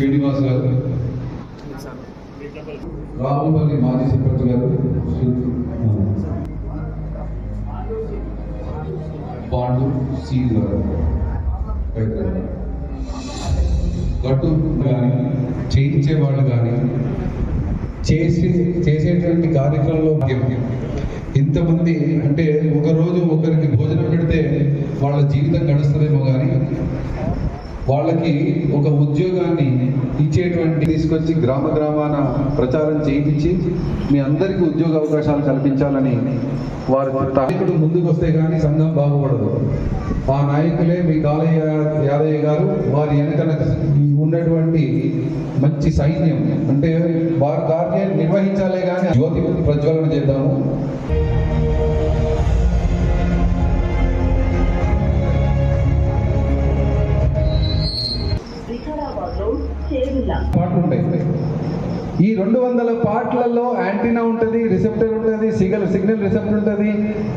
శ్రీనివాస్ గారు రావులపల్లి మాజీ సర్పంచ్ గారు పాండు సి గారు గట్టు కానీ చేయించే వాళ్ళు కానీ చేసి చేసేటువంటి కార్యక్రమంలో ఇంతమంది అంటే ఒకరోజు ఒకరికి భోజనం పెడితే వాళ్ళ జీవితం గడుస్తుందేమో కానీ వాళ్ళకి ఒక ఉద్యోగాన్ని ఇచ్చేటువంటి తీసుకొచ్చి గ్రామ గ్రామాన ప్రచారం చేయించి మీ అందరికీ ఉద్యోగ అవకాశాలు కల్పించాలని వారి నాయకుడు ముందుకు వస్తే కానీ సంఘం బాగుపడదు. ఆ నాయకులే మీ కాలయ్య యాదయ్య గారు వారి వెనకన ఉన్నటువంటి మంచి సైన్యం. అంటే వారి కార్యం నిర్వహించాలే కానీ జ్యోతి ప్రజ్వలన చేద్దాము. ఈ రెండు వందల పార్ట్లలో యాంటీనా ఉంటుంది రిసెప్టర్ ఉంటుంది సిగల్ సిగ్నల్ రిసెప్టర్ ఉంటుంది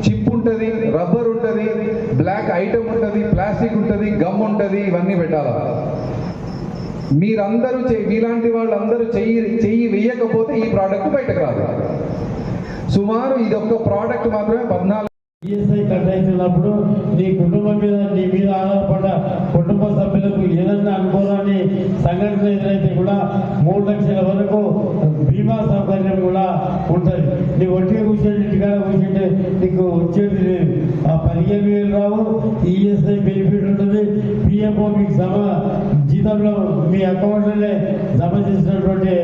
చిప్ ఉంటుంది రబ్బర్ ఉంటుంది బ్లాక్ ఐటమ్ ఉంటుంది ప్లాస్టిక్ ఉంటుంది గమ్ ఉంటుంది ఇవన్నీ పెట్టాలా? మీరందరూ చెయ్యి మీలాంటి వాళ్ళందరూ చెయ్యి చెయ్యి వేయకపోతే ఈ ప్రోడక్ట్ బయటకు రాదు. సుమారు ఇది ఒక్క ప్రోడక్ట్ మాత్రమే పద్నాలుగు ఈఎస్ఐ కట్ అవుతున్నప్పుడు నీ కుటుంబం మీద నీ మీద ఆధారపడ్డ కుటుంబ సభ్యులకు ఏదన్నా అనుకోరాని సంఘటన ఎదురైతే కూడా మూడు లక్షల వరకు బీమా సౌకర్యం కూడా ఉంటుంది. నీ ఒట్టిగా కూర్చొని కూర్చుంటే నీకు వచ్చేది లేదు. ఆ పదిహేను వేలు రావు ఈఎస్ఐ బెనిఫిట్ ఉంటుంది. పిఎంఓ మీకు సమ జీతంలో మీ అకౌంట్లోనే జమ చేసినటువంటి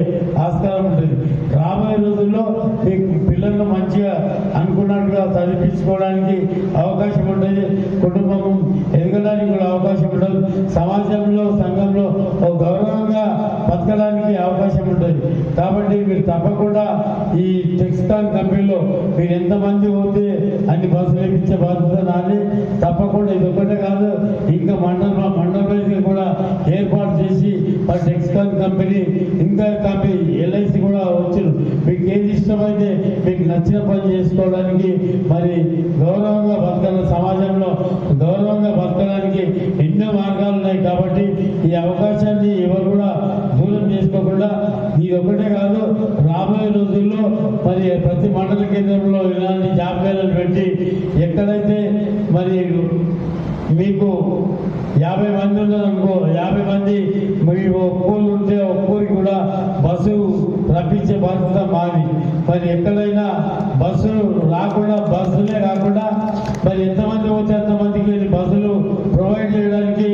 ఆస్కారం ఉంటుంది. రాబోయే రోజుల్లో మీకు పిల్లలను మంచిగా అనుకున్నట్టుగా చదివించుకోవడానికి అవకాశం ఉంటుంది. కుటుంబం ఎదగడానికి కూడా అవకాశం సమాజంలో సంఘంలో ఒక గౌరవంగా బతకడానికి అవకాశం ఉంటుంది. కాబట్టి మీరు తప్పకుండా ఈ టెక్స్టైల్ కంపెనీలో మీరు ఎంతమంది పోతే అన్ని బస్సులు ఇచ్చే బాధ్యత నాది. తప్పకుండా ఇది ఒకటే కాదు ఇంకా మండల మండల కూడా ఏర్పాటు చేసి మా టెక్స్టైల్ కంపెనీ ఇంకా కంపెనీ ఎల్ఐసి కూడా వచ్చారు మీకు ఏది ఇష్టమైతే మీకు నచ్చిన పని చేసుకోవడానికి మరి గౌరవంగా బతకాల సమాజంలో గౌరవంగా బతకడానికి ఎన్నో మార్గాలు ఉన్నాయి కాబట్టి ఈ అవకాశాన్ని ఎవరు కూడా దూరం చేసుకోకుండా ఇది ఒకటే కాదు రాబోయే రోజుల్లో మరి ప్రతి మండల కేంద్రంలో ఇలాంటి జాబ్ మేళలు పెట్టి ఎక్కడైతే మరి మీకు యాభై మంది ఉన్నారనుకో యాభై మంది మీ ఒక్కూరు ఉంటే ఒక్కూరికి కూడా బస్సు రప్పించే బాధ్యత మాది. మరి ఎక్కడైనా బస్సులు రాకుండా బస్సులే కాకుండా మరి ఎంత పోతే అంతమందికి బస్సులు ప్రొవైడ్ చేయడానికి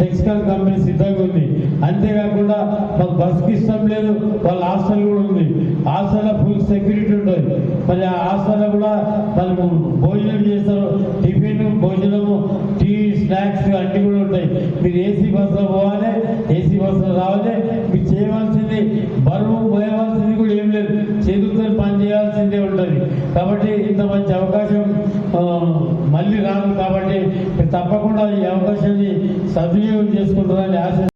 టెక్స్టైల్ కంపెనీ సిద్ధంగా ఉంది అంతేకాకుండా మాకు బస్కి ఇష్టం లేదు వాళ్ళ హాస్టల్ కూడా ఉంది. హాస్టల్లో ఫుల్ సెక్యూరిటీ ఉంటుంది. మరి ఆ హాస్టల్లో కూడా వాళ్ళు భోజనం చేస్తారు టిఫిన్ భోజనము టీ స్నాక్స్ అన్ని కూడా ఉంటాయి. మీరు ఏసీ బస్సులో పోవాలి ఏసీ బస్సులో రావాలి మీరు చేయవలసింది బరువు పోయవలసింది కూడా ఏం లేదు. చేతులతో పని చేయాల్సిందే ఉంటుంది. కాబట్టి ఇంత మంచి అవకాశం మళ్ళీ రాదు కాబట్టి మీరు తప్పకుండా ఈ అవకాశాన్ని సద్వినియోగం చేసుకుంటారని ఆశ